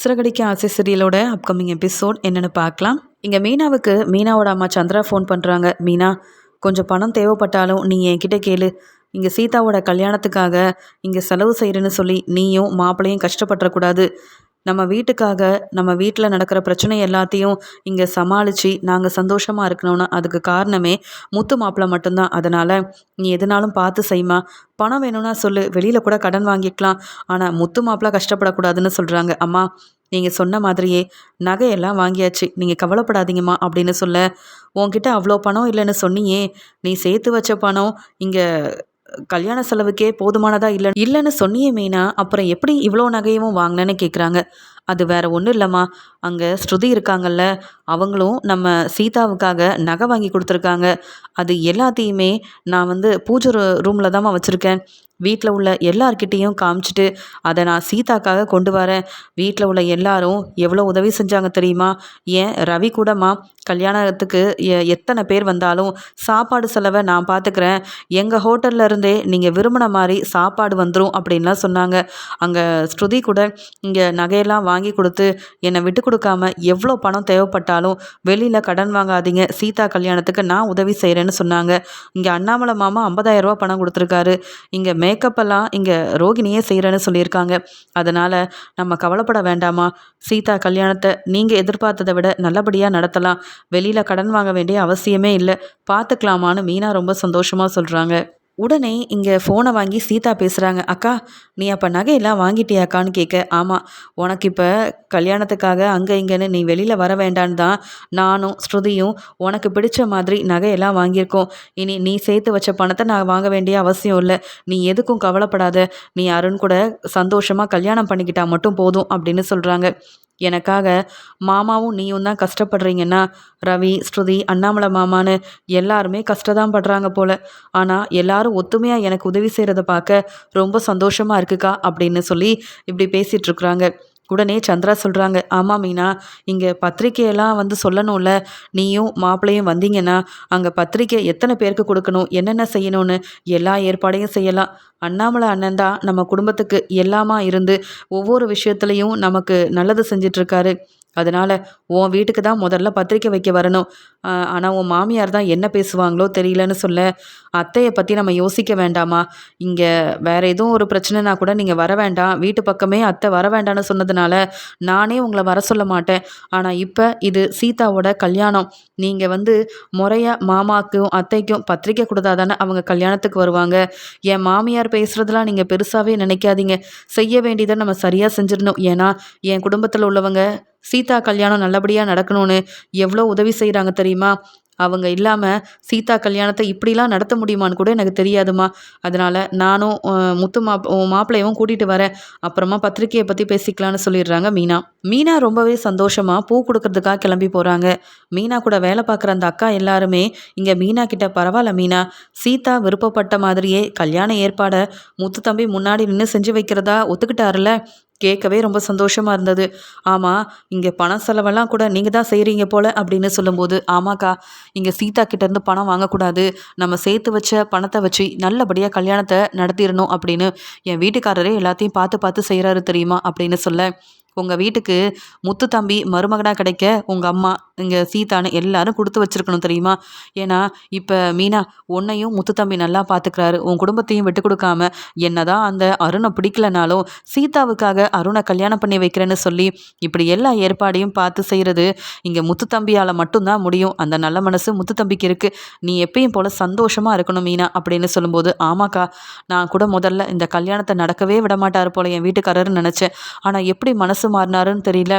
சிறகடிக்க ஆசை சீரியலோட upcoming episode என்னென்னு பார்க்கலாம். இங்கே மீனாவுக்கு மீனாவோட அம்மா சந்திரா ஃபோன் பண்ணுறாங்க மீனா கொஞ்சம் பணம் தேவைப்பட்டாலும் நீ என்கிட்ட கேளு. இங்கே சீதாவோட கல்யாணத்துக்காக இங்கே செலவு செய்கிறேன்னு சொல்லி நீயும் மாப்பிள்ளையும் கஷ்டப்பட்டுறக்கூடாது. நம்ம வீட்டுக்காக நம்ம வீட்டில் நடக்கிற பிரச்சனை எல்லாத்தையும் இங்கே சமாளித்து நாங்கள் சந்தோஷமாக இருக்கணும்னா அதுக்கு காரணமே முத்து மாப்பிள்ளை மட்டும்தான். அதனால் நீ எதுனாலும் பார்த்து செய்யுமா பணம் வேணும்னா சொல்லு. வெளியில் கூட கடன் வாங்கிக்கலாம். ஆனால் முத்து மாப்பிள்ளை கஷ்டப்படக்கூடாதுன்னு சொல்கிறாங்க அம்மா நீங்கள் சொன்ன மாதிரியே நகையெல்லாம் வாங்கியாச்சு. நீங்கள் கவலைப்படாதீங்கம்மா அப்படின்னு சொல்ல உன்கிட்ட அவ்வளோ பணம் இல்லைன்னு சொன்னியே. நீ சேர்த்து வச்ச பணம் இங்கே கல்யாண செலவுக்கே போதுமானதா இல்லை இல்லைன்னு சொன்னியே மீனா அப்புறம் எப்படி இவ்வளோ நகையும் வாங்கினேன்னு கேட்குறாங்க அது வேற ஒன்றும் இல்லைம்மா. அங்கே ஸ்ருதி இருக்காங்கல்ல அவங்களும் நம்ம சீதாவுக்காக நகை வாங்கி கொடுத்துருக்காங்க. அது எல்லாத்தையுமே நான் வந்து பூஜை ரூமில் தாம்மா வச்சுருக்கேன். வீட்டில் உள்ள எல்லார்கிட்டேயும் காமிச்சிட்டு அதை நான் சீதாக்காக கொண்டு வரேன். வீட்டில் உள்ள எல்லாரும் எவ்வளோ உதவி செஞ்சாங்க தெரியுமா? ஏன்? ரவி கூடமா கல்யாணத்துக்கு எ எத்தனை பேர் வந்தாலும் சாப்பாடு செலவை நான் பார்த்துக்கிறேன் எங்கள் ஹோட்டலில் இருந்தே நீங்கள் விரும்பின மாதிரி சாப்பாடு வந்துடும் அப்படின்லாம் சொன்னாங்க. அங்கே ஸ்ருதி கூட இங்கே நகையெல்லாம் வாங்கி கொடுத்து என்னை விட்டு கொடுக்காம எவ்வளோ பணம் தேவைப்பட்டாலும் வெளியில் கடன் வாங்காதீங்க. சீதா கல்யாணத்துக்கு நான் உதவி செய்கிறேன்னு சொன்னாங்க. இங்கே அண்ணாமலை மாமா ஐம்பதாயிரரூபா பணம் கொடுத்துருக்காரு. இங்கே மேக்கப்பெல்லாம் இங்கே ரோகிணியே செய்கிறேன்னு சொல்லியிருக்காங்க. அதனால் நம்ம கவலைப்பட வேண்டாமா? சீதா கல்யாணத்தை நீங்கள் எதிர்பார்த்ததை விட நல்லபடியாக நடத்தலாம். வெளியில் கடன் வாங்க வேண்டிய அவசியமே இல்லை. பார்த்துக்கலாமான்னு மீனா ரொம்ப சந்தோஷமாக சொல்கிறாங்க உடனே இங்கே ஃபோனை வாங்கி சீதா பேசுகிறாங்க அக்கா நீ அப்போ நகையெல்லாம் வாங்கிட்டியாக்கான்னு கேட்க ஆமாம் உனக்கு இப்போ கல்யாணத்துக்காக அங்கே இங்கேன்னு நீ வெளியில் வர வேண்டான்னு தான் நானும் ஸ்ருதியும் உனக்கு பிடிச்ச மாதிரி நகையெல்லாம் வாங்கியிருக்கோம். இனி நீ சேர்த்து வச்ச பணத்தை நான் வாங்க வேண்டிய அவசியம் இல்லை. நீ எதுக்கும் கவலைப்படாத. நீ அருண் கூட சந்தோஷமாக கல்யாணம் பண்ணிக்கிட்டா மட்டும் போதும் அப்படின்னு சொல்கிறாங்க எனக்காக மாமாவும் நீயும் தான் கஷ்டப்படுறீங்கன்னா ரவி ஸ்ருதி அண்ணாமலை மாமான்னு எல்லாருமே கஷ்டதான் படுறாங்க போல. ஆனால் எல்லாரும் ஒத்துமையாக எனக்கு உதவி செய்கிறத பார்க்க ரொம்ப சந்தோஷமாக இருக்குக்கா அப்படின்னு சொல்லி இப்படி பேசிகிட்ருக்குறாங்க உடனே சந்திரா சொல்கிறாங்க ஆமாம் மீனா இங்கே பத்திரிக்கையெல்லாம் வந்து சொல்லணும்ல. நீயும் மாப்பிள்ளையும் வந்தீங்கன்னா அங்கே பத்திரிக்கை எத்தனை பேருக்கு கொடுக்கணும் என்னென்ன செய்யணும்னு எல்லா ஏற்பாடையும் செய்யலாம். அண்ணாமலை அண்ணன் தான் நம்ம குடும்பத்துக்கு எல்லாமா இருந்து ஒவ்வொரு விஷயத்துலையும் நமக்கு நல்லது செஞ்சிட்ருக்காரு. அதனால் உன் வீட்டுக்கு தான் முதல்ல பத்திரிக்கை வைக்க வரணும். ஆனால் உன் மாமியார் தான் என்ன பேசுவாங்களோ தெரியலன்னு சொல்ல. அத்தையை பற்றி நம்ம யோசிக்க வேண்டாமா? இங்கே வேறு எதுவும் ஒரு பிரச்சனைனா கூட நீங்கள் வர வேண்டாம். வீட்டு பக்கமே அத்தை வர வேண்டாம்னு சொன்னதுனால நானே உங்களை வர சொல்ல மாட்டேன். ஆனால் இப்போ இது சீதாவோட கல்யாணம். நீங்கள் வந்து முறையாக மாமாக்கும் அத்தைக்கும் பத்திரிக்கை கொடுத்தா தானே அவங்க கல்யாணத்துக்கு வருவாங்க. என் மாமியார் பேசுகிறதுலாம் நீங்கள் பெருசாகவே நினைக்காதீங்க. செய்ய வேண்டியதை நம்ம சரியாக செஞ்சிடணும். ஏன்னா என் குடும்பத்தில் உள்ளவங்க சீதா கல்யாணம் நல்லபடியாக நடக்கணும்னு எவ்வளோ உதவி செய்கிறாங்க தெரியுமா? அவங்க இல்லாமல் சீதா கல்யாணத்தை இப்படிலாம் நடத்த முடியுமான்னு கூட எனக்கு தெரியாதுமா அதனால் நானும் முத்து மாப் மாப்பிள்ளையவும் கூட்டிகிட்டு வரேன். அப்புறமா பத்திரிக்கையை பற்றி பேசிக்கலான்னு சொல்லிடுறாங்க மீனா. மீனா ரொம்பவே சந்தோஷமாக பூ கொடுக்கறதுக்காக கிளம்பி போகிறாங்க மீனா கூட வேலை பார்க்குற அந்த அக்கா எல்லாருமே இங்கே மீனா கிட்ட பரவாயில்ல மீனா. சீதா விருப்பப்பட்ட மாதிரியே கல்யாண ஏற்பாடை முத்து தம்பி முன்னாடி நின்று செஞ்சு வைக்கிறதா ஒத்துக்கிட்டாருல கேட்கவே ரொம்ப சந்தோஷமாக இருந்தது. ஆமாம் இங்கே பண செலவெல்லாம் கூட நீங்கள் தான் செய்கிறீங்க போல் அப்படின்னு சொல்லும்போது ஆமாக்கா இங்கே சீதா கிட்டேருந்து பணம் வாங்கக்கூடாது. நம்ம சேர்த்து வச்ச பணத்தை வச்சு நல்லபடியாக கல்யாணத்தை நடத்திடணும் அப்படின்னு என் வீட்டுக்காரரே எல்லாத்தையும் பார்த்து பார்த்து செய்கிறாரு தெரியுமா? அப்படின்னு சொல்ல உங்கள் வீட்டுக்கு முத்து தம்பி மருமகனாக கிடைக்க உங்கள் அம்மா இங்கே சீதான்னு எல்லாரும் கொடுத்து வச்சுருக்கணும் தெரியுமா? ஏன்னா இப்போ மீனா உன்னையும் முத்து தம்பி நல்லா பார்த்துக்கிறாரு உன் குடும்பத்தையும் விட்டு கொடுக்காம என்னதான் அந்த அருணை பிடிக்கலனாலும் சீதாவுக்காக அருணை கல்யாணம் பண்ணி வைக்கிறேன்னு சொல்லி இப்படி எல்லா ஏற்பாடையும் பார்த்து செய்கிறது இங்கே முத்து தம்பியால் மட்டும்தான் முடியும். அந்த நல்ல மனசு முத்து தம்பிக்கு இருக்குது நீ எப்பயும் போல் சந்தோஷமாக இருக்கணும் மீனா அப்படின்னு சொல்லும்போது ஆமாக்கா நான் கூட முதல்ல இந்த கல்யாணத்தை நடக்கவே விட மாட்டார் போல என் வீட்டுக்காரர்னு நினச்சேன். ஆனால் எப்படி மனசு மாறினாருன்னு தெரியல.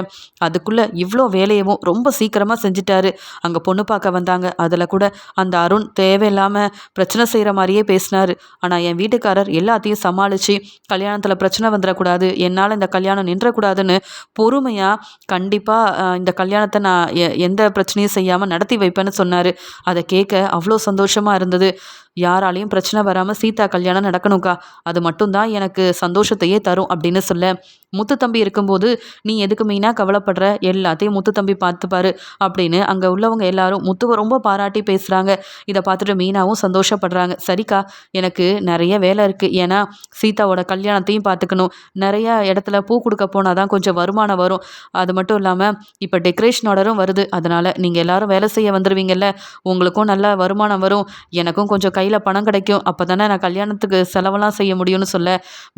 அதுக்குள்ளே இவ்வளோ வேலையவும் ரொம்ப சீக்கிரமாக செஞ்சிட்டாரு. அங்கே பொண்ணு பார்க்க வந்தாங்க. அதில் கூட அந்த அருண் தேவையில்லாமல் பிரச்சனை செய்கிற மாதிரியே பேசினார். ஆனால் என் வீட்டுக்காரர் எல்லாத்தையும் சமாளித்து கல்யாணத்தில் பிரச்சனை வந்துடக்கூடாது என்னால் இந்த கல்யாணம் நின்றக்கூடாதுன்னு பொறுமையாக கண்டிப்பாக இந்த கல்யாணத்தை நான் எந்த பிரச்சனையும் செய்யாமல் நடத்தி வைப்பேன்னு சொன்னார். அதை கேட்க அவ்வளோ சந்தோஷமாக இருந்தது. யாராலையும் பிரச்சனை வராமல் சீதா கல்யாணம் நடக்கணும்க்கா. அது மட்டும்தான் எனக்கு சந்தோஷத்தையே தரும் அப்படின்னு சொல்ல. முத்து தம்பி இருக்கும்போது நீ எதுக்கு மெயினாக கவலைப்படுற? எல்லாத்தையும் முத்து தம்பி பார்த்துப்பாரு அப்படின்னு அங்கே உள்ளவங்க எல்லாரும் முத்துவை ரொம்ப பாராட்டி பேசுகிறாங்க இதை பார்த்துட்டு மீனாவும் சந்தோஷப்படுறாங்க. சரிக்கா எனக்கு நிறைய வேலை இருக்குது ஏன்னா சீதாவோட கல்யாணத்தையும் பார்த்துக்கணும். நிறைய இடத்துல பூ கொடுக்க போனால் தான் கொஞ்சம் வருமானம் வரும். அது மட்டும் இல்லாமல் இப்போ டெக்கரேஷன் ஆர்டரும் வருது. அதனால் நீங்கள் எல்லாரும் வேலை செய்ய வந்துடுவீங்கல்ல உங்களுக்கும் நல்ல வருமானம் வரும். எனக்கும் கொஞ்சம் கையில் பணம் கிடைக்கும். அப்போ தானே நான் கல்யாணத்துக்கு செலவெல்லாம் செய்ய முடியும்னு சொல்ல.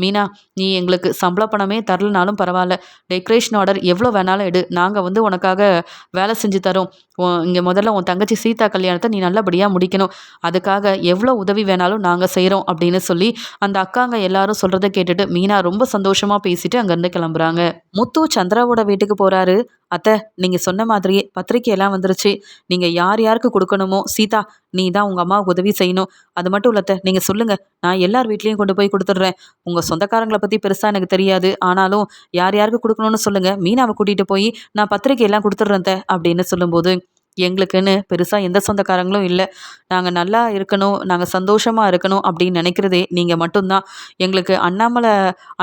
மீனா நீ எங்களுக்கு சம்பள பணமே தரலனாலும் பரவாயில்ல. டெக்கரேஷன் ஆர்டர் எவ்வளோ வேணாலும் எடு. நாங்கள் வந்து உனக்காக வேலை செஞ்சு தரோம். இங்கே முதல்ல உன் தங்கச்சி சீதா கல்யாணத்தை நீ நல்லபடியாக முடிக்கணும். அதுக்காக எவ்வளோ உதவி வேணாலும் நாங்கள் செய்கிறோம் அப்படின்னு சொல்லி அந்த அக்காங்க எல்லாரும் சொல்கிறத கேட்டுட்டு மீனா ரொம்ப சந்தோஷமாக பேசிட்டு அங்கேருந்து கிளம்புறாங்க. முத்து சந்திராவோட வீட்டுக்கு போகிறாரு அத்தை நீங்கள் சொன்ன மாதிரியே பத்திரிக்கையெல்லாம் வந்துருச்சு. நீங்கள் யார் யாருக்கு கொடுக்கணுமோ சீதா நீ தான் உங்கள் அம்மாவுக்கு உதவி செய்யணும். அது மட்டும் இல்லத்த நீங்கள் சொல்லுங்கள் நான் எல்லார் வீட்லேயும் கொண்டு போய் கொடுத்துட்றேன். உங்கள் சொந்தக்காரங்களை பற்றி பெருசாக எனக்கு தெரியாது. ஆனாலும் யார் யாருக்கு கொடுக்கணும்னு சொல்லுங்கள் மீனாவை கூட்டிகிட்டு போய் நான் பத்திரிக்கையெல்லாம் கொடுத்துட்றேன் அப்படின்னு சொல்லும்போது எங்களுக்குன்னு பெருசாக எந்த சொந்தக்காரங்களும் இல்லை. நாங்கள் நல்லா இருக்கணும் நாங்கள் சந்தோஷமாக இருக்கணும் அப்படின்னு நினைக்கிறதே நீங்கள் மட்டும்தான். எங்களுக்கு அண்ணாமலை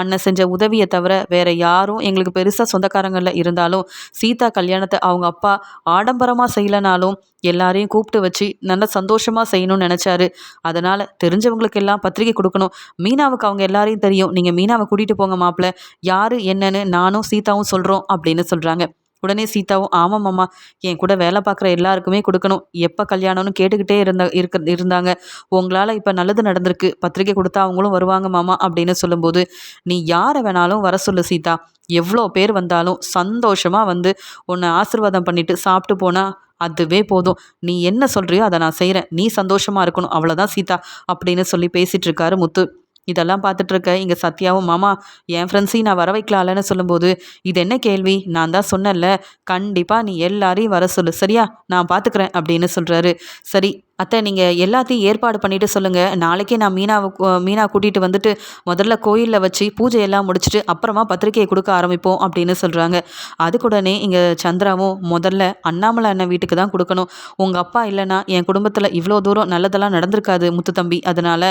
அண்ணன் செஞ்ச உதவியை தவிர வேறு யாரும் எங்களுக்கு பெருசாக சொந்தக்காரங்களில் இருந்தாலும் சீதா கல்யாணத்தை அவங்க அப்பா ஆடம்பரமாக செய்யலைனாலும் எல்லாரையும் கூப்பிட்டு வச்சு நல்லா சந்தோஷமாக செய்யணும்னு நினச்சாரு. அதனால் தெரிஞ்சவங்களுக்கு எல்லாம் பத்திரிக்கை கொடுக்கணும். மீனாவுக்கு அவங்க எல்லாரையும் தெரியும். நீங்கள் மீனாவை கூட்டிகிட்டு போங்க மாப்பிள்ள. யார் என்னன்னு நானும் சீதாவும் சொல்கிறோம் அப்படின்னு சொல்கிறாங்க உடனே சீதாவும் ஆமாம் மாமா என் கூட வேலை பார்க்குற எல்லாருக்குமே கொடுக்கணும். எப்போ கல்யாணம்னு கேட்டுக்கிட்டே இருந்த இருக்க இருந்தாங்க. உங்களால் இப்போ நல்லது நடந்திருக்கு. பத்திரிக்கை கொடுத்தா அவங்களும் வருவாங்க மாமா அப்படின்னு சொல்லும்போது நீ யாரை வேணாலும் வர சொல்லு சீதா. எவ்வளோ பேர் வந்தாலும் சந்தோஷமாக வந்து உன்னை ஆசிர்வாதம் பண்ணிட்டு சாப்பிட்டு போனால் அதுவே போதும். நீ என்ன சொல்கிறியோ அதை நான் செய்கிறேன் நீ சந்தோஷமாக இருக்கணும். அவ்வளோதான் சீதா அப்படின்னு சொல்லி பேசிகிட்டு இருக்காரு முத்து. இதெல்லாம் பார்த்துட்டு இருக்க இங்கே சத்யாவும் மாமா என் ஃப்ரெண்ட்ஸையும் நான் வர வைக்கலாம்லன்னு சொல்லும்போது இது என்ன கேள்வி? நான் தான் சொன்னேன்ல. கண்டிப்பாக நீ எல்லாரையும் வர சொல்லு. சரியா? நான் பார்த்துக்கிறேன் அப்படின்னு சொல்கிறாரு சரி அத்தை நீங்கள் எல்லாத்தையும் ஏற்பாடு பண்ணிவிட்டு சொல்லுங்கள் நாளைக்கே நான் மீனாவை மீனா கூட்டிகிட்டு வந்துட்டு முதல்ல கோயிலில் வச்சு பூஜையெல்லாம் முடிச்சுட்டு அப்புறமா பத்திரிக்கையை கொடுக்க ஆரம்பிப்போம் அப்படின்னு சொல்கிறாங்க அதுக்குடனே இங்கே சந்திராவும் முதல்ல அண்ணாமலை அண்ணன் வீட்டுக்கு தான் கொடுக்கணும். உங்கள் அப்பா இல்லைன்னா என் குடும்பத்தில் இவ்வளோ தூரம் நல்லதெல்லாம் நடந்திருக்காது முத்து தம்பி. அதனால்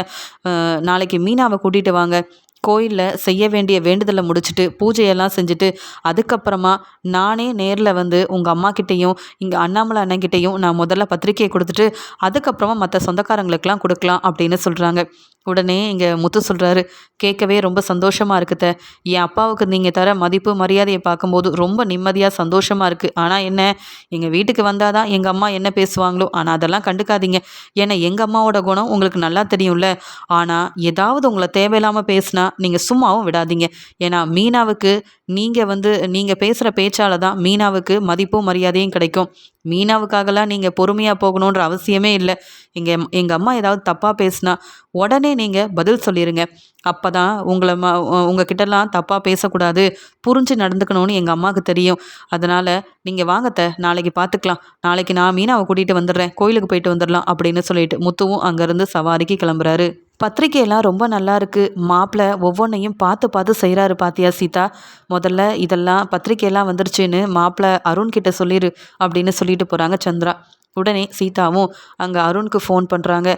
நாளைக்கு மீனாவை கூட்டிகிட்டு வாங்க. கோயிலில் செய்ய வேண்டிய வேண்டுதலை முடிச்சுட்டு பூஜையெல்லாம் செஞ்சுட்டு அதுக்கப்புறமா நானே நேரில் வந்து உங்கள் அம்மாக்கிட்டேயும் இங்கே அண்ணாமலை அண்ணன்கிட்டையும் நான் முதல்ல பத்திரிக்கையை கொடுத்துட்டு அதுக்கப்புறமா மற்ற சொந்தக்காரங்களுக்கெல்லாம் கொடுக்கலாம் அப்படின்னு சொல்கிறாங்க உடனே இங்கே முத்து சொல்கிறாரு கேட்கவே ரொம்ப சந்தோஷமாக இருக்குத்த என் அப்பாவுக்கு நீங்கள் தர மதிப்பு மரியாதையை பார்க்கும்போது ரொம்ப நிம்மதியாக சந்தோஷமாக இருக்குது ஆனால் என்ன எங்கள் வீட்டுக்கு வந்தால் தான் எங்கள் அம்மா என்ன பேசுவாங்களோ ஆனால் அதெல்லாம் கண்டுக்காதீங்க. ஏன்னா எங்கள் அம்மாவோட குணம் உங்களுக்கு நல்லா தெரியும்ல. ஆனால் ஏதாவது உங்களை தேவையில்லாமல் பேசினா நீங்கள் சும்மாவும் விடாதீங்க. ஏன்னா மீனாவுக்கு நீங்கள் வந்து நீங்கள் பேசுகிற பேச்சால் தான் மீனாவுக்கு மதிப்பும் மரியாதையும் கிடைக்கும். மீனாவுக்காகலாம் நீங்கள் பொறுமையாக போகணுன்ற அவசியமே இல்லை. எங்கள் எங்கள் அம்மா ஏதாவது தப்பாக பேசுனா உடனே நீங்கள் பதில் சொல்லிடுங்க அப்போ தான் உங்களை ம உங்ககிட்டலாம் தப்பாக பேசக்கூடாது. புரிஞ்சு நடந்துக்கணும்னு எங்கள் அம்மாவுக்கு தெரியும். அதனால் நீங்கள் வாங்கத்த நாளைக்கு பார்த்துக்கலாம் நாளைக்கு நான் மீனாவை கூட்டிகிட்டு வந்துடுறேன். கோயிலுக்கு போயிட்டு வந்துடலாம் அப்படின்னு சொல்லிட்டு முத்துவும் அங்கேருந்து சவாரிக்கு கிளம்புறாரு. பத்திரிக்கையெல்லாம் ரொம்ப நல்லா இருக்குது மாப்பிள்ளை ஒவ்வொன்றையும் பார்த்து பார்த்து செய்கிறாரு பாத்தியா சீதா. முதல்ல இதெல்லாம் பத்திரிக்கையெல்லாம் வந்துருச்சுன்னு மாப்பிள்ளை அருண் கிட்ட சொல்லிடு அப்படின்னு சொல்லிட்டு போகிறாங்க சந்திரா. உடனே சீதாவும் அங்கே அருணுக்கு ஃபோன் பண்ணுறாங்க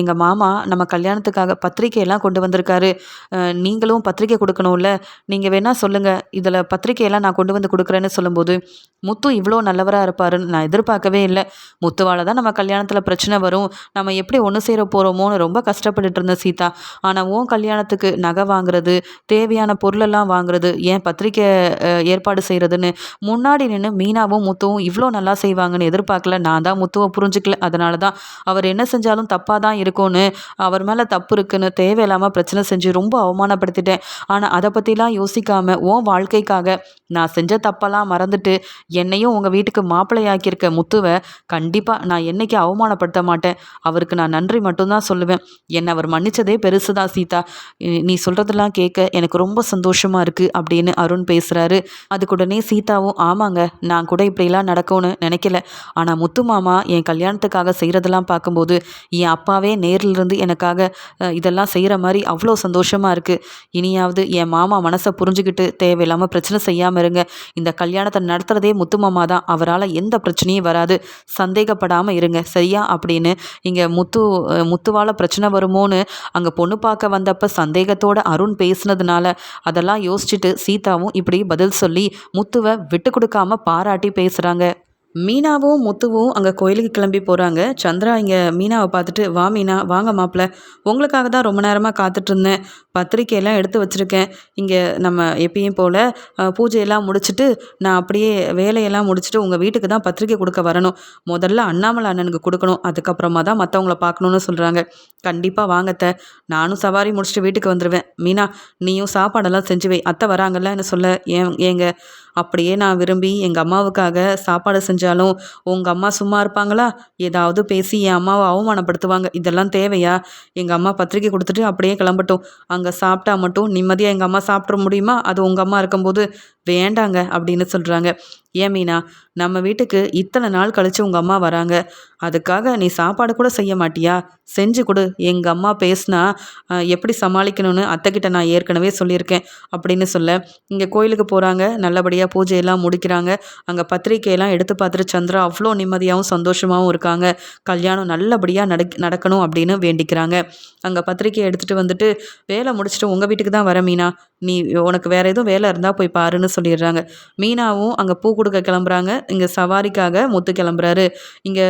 எங்கள் மாமா நம்ம கல்யாணத்துக்காக பத்திரிக்கையெல்லாம் கொண்டு வந்திருக்காரு. நீங்களும் பத்திரிக்கை கொடுக்கணும்ல. நீங்கள் வேணால் சொல்லுங்கள் இதில் பத்திரிக்கையெல்லாம் நான் கொண்டு வந்து கொடுக்குறேன்னு சொல்லும்போது முத்து இவ்வளோ நல்லவராக இருப்பாருன்னு நான் எதிர்பார்க்கவே இல்லை. முத்துவால் தான் நம்ம கல்யாணத்தில் பிரச்சனை வரும். நம்ம எப்படி ஒன்று சேர போகிறோமோன்னு ரொம்ப கஷ்டப்பட்டுட்டு இருந்தேன் சீதா. ஆனால் உன் கல்யாணத்துக்கு நகை வாங்குறது தேவையான பொருளெல்லாம் வாங்குறது ஏன் பத்திரிக்கை ஏற்பாடு செய்கிறதுன்னு முன்னாடி நின்று மீனாவும் முத்துவும் இவ்வளோ நல்லா செய்வாங்கன்னு எதிர்பார்க்கல. நான் தான் முத்துவை புரிஞ்சுக்கல. அதனால தான் அவர் என்ன செஞ்சாலும் தப்பாக தான் இருக்கும்னு அவர் மேலே தப்பு இருக்குன்னு தேவையில்லாமல் பிரச்சனை செஞ்சு ரொம்ப அவமானப்படுத்திட்டேன். ஆனால் அதை பற்றிலாம் யோசிக்காமல் உன் வாழ்க்கைக்காக நான் செஞ்ச தப்பெல்லாம் மறந்துட்டு என்னையும் உங்கள் வீட்டுக்கு மாப்பிள்ளையாக்கியிருக்க முத்துவை கண்டிப்பாக நான் என்றைக்கு அவமானப்படுத்த மாட்டேன். அவருக்கு நான் நன்றி மட்டும்தான் சொல்லுவேன். என்னை அவர் மன்னிச்சதே பெருசு தான் சீதா. நீ சொல்கிறதெல்லாம் கேட்க எனக்கு ரொம்ப சந்தோஷமாக இருக்குது அப்படின்னு அருண் பேசுகிறாரு அதுக்குடனே சீதாவும் ஆமாங்க நான் கூட இப்படிலாம் நடக்கும்னு நினைக்கல. ஆனால் முத்து மாமா என் கல்யாணத்துக்காக செய்கிறதெல்லாம் பார்க்கும்போது என் அப்பா அப்பாவே நேரில் இருந்து எனக்காக இதெல்லாம் செய்கிற மாதிரி அவ்வளோ சந்தோஷமாக இருக்குது இனியாவது என் மாமா மனசை புரிஞ்சுக்கிட்டு தேவையில்லாமல் பிரச்சனை செய்யாமல் இருங்க. இந்த கல்யாணத்தை நடத்துகிறதே முத்து மாமா தான். அவரால் எந்த பிரச்சனையும் வராது. சந்தேகப்படாமல் இருங்க. சரியா? அப்படின்னு இங்கே முத்து முத்துவால் பிரச்சனை வருமோன்னு அங்கே பொண்ணு பார்க்க வந்தப்போ சந்தேகத்தோட அருண் பேசுனதுனால அதெல்லாம் யோசிச்சுட்டு சீதாவும் இப்படி பதில் சொல்லி முத்துவை விட்டு கொடுக்காம பாராட்டி பேசுகிறாங்க மீனாவும் முத்துவும் அங்கே கோயிலுக்கு கிளம்பி போகிறாங்க சந்திரா இங்கே மீனாவை பார்த்துட்டு வா மீனா வாங்க மாப்பிள்ள உங்களுக்காக தான் ரொம்ப நேரமாக காத்துட்டு இருந்தேன். பத்திரிக்கையெல்லாம் எடுத்து வச்சுருக்கேன். இங்கே நம்ம எப்பயும் போல் பூஜையெல்லாம் முடிச்சுட்டு நான் அப்படியே வேலையெல்லாம் முடிச்சுட்டு உங்கள் வீட்டுக்கு தான் பத்திரிக்கை கொடுக்க வரணும். முதல்ல அண்ணாமலை அண்ணனுக்கு கொடுக்கணும். அதுக்கப்புறமா தான் மற்றவங்கள பார்க்கணுன்னு சொல்கிறாங்க கண்டிப்பாக வாங்கத்த நானும் சவாரி முடிச்சுட்டு வீட்டுக்கு வந்துடுவேன் மீனா நீயும் சாப்பாடெல்லாம் செஞ்சு வை. அத்தை வராங்கல்லன்னு சொல்ல ஏன் ஏங்க? அப்படியே நான் விரும்பி எங்கள் அம்மாவுக்காக சாப்பாடு செஞ்சாலும் உங்கள் அம்மா சும்மா இருப்பாங்களா? ஏதாவது பேசி என் அம்மாவை அவமானப்படுத்துவாங்க. இதெல்லாம் தேவையா? எங்கள் அம்மா பத்திரிக்கை கொடுத்துட்டு அப்படியே கிளம்பட்டும். அங்கே சாப்பிட்டா மட்டும் நிம்மதியாக எங்கள் அம்மா சாப்பிட முடியுமா? அது உங்கள் அம்மா இருக்கும்போது வேண்டாங்க அப்படின்னு சொல்கிறாங்க ஏன் மீனா? நம்ம வீட்டுக்கு இத்தனை நாள் கழித்து உங்கள் அம்மா வராங்க. அதுக்காக நீ சாப்பாடு கூட செய்ய மாட்டியா? செஞ்சு கொடு. எங்கள் அம்மா பேசினா எப்படி சமாளிக்கணும்னு அத்தைக்கிட்ட நான் ஏற்கனவே சொல்லியிருக்கேன் அப்படின்னு சொல்ல. இங்கே கோயிலுக்கு போகிறாங்க நல்லபடியாக பூஜையெல்லாம் முடிக்கிறாங்க. அங்கே பத்திரிக்கையெல்லாம் எடுத்து பார்த்துட்டு சந்திரா அவ்வளோ நிம்மதியாகவும் சந்தோஷமாகவும் இருக்காங்க. கல்யாணம் நல்லபடியாக நடக் நடக்கணும் அப்படின்னு வேண்டிக்கிறாங்க. அங்கே பத்திரிக்கையை எடுத்துகிட்டு வந்துட்டு வேலை முடிச்சுட்டு உங்கள் வீட்டுக்கு தான் வர மீனா. நீ உனக்கு வேறு எதுவும் வேலை இருந்தால் போய் பாருன்னு சொல்லிடுறாங்க. மீனாவும் அங்கே பூ கொடுக்க கிளம்புறாங்க. இங்கே சவாரிக்காக முத்து கிளம்புறாரு. இங்கே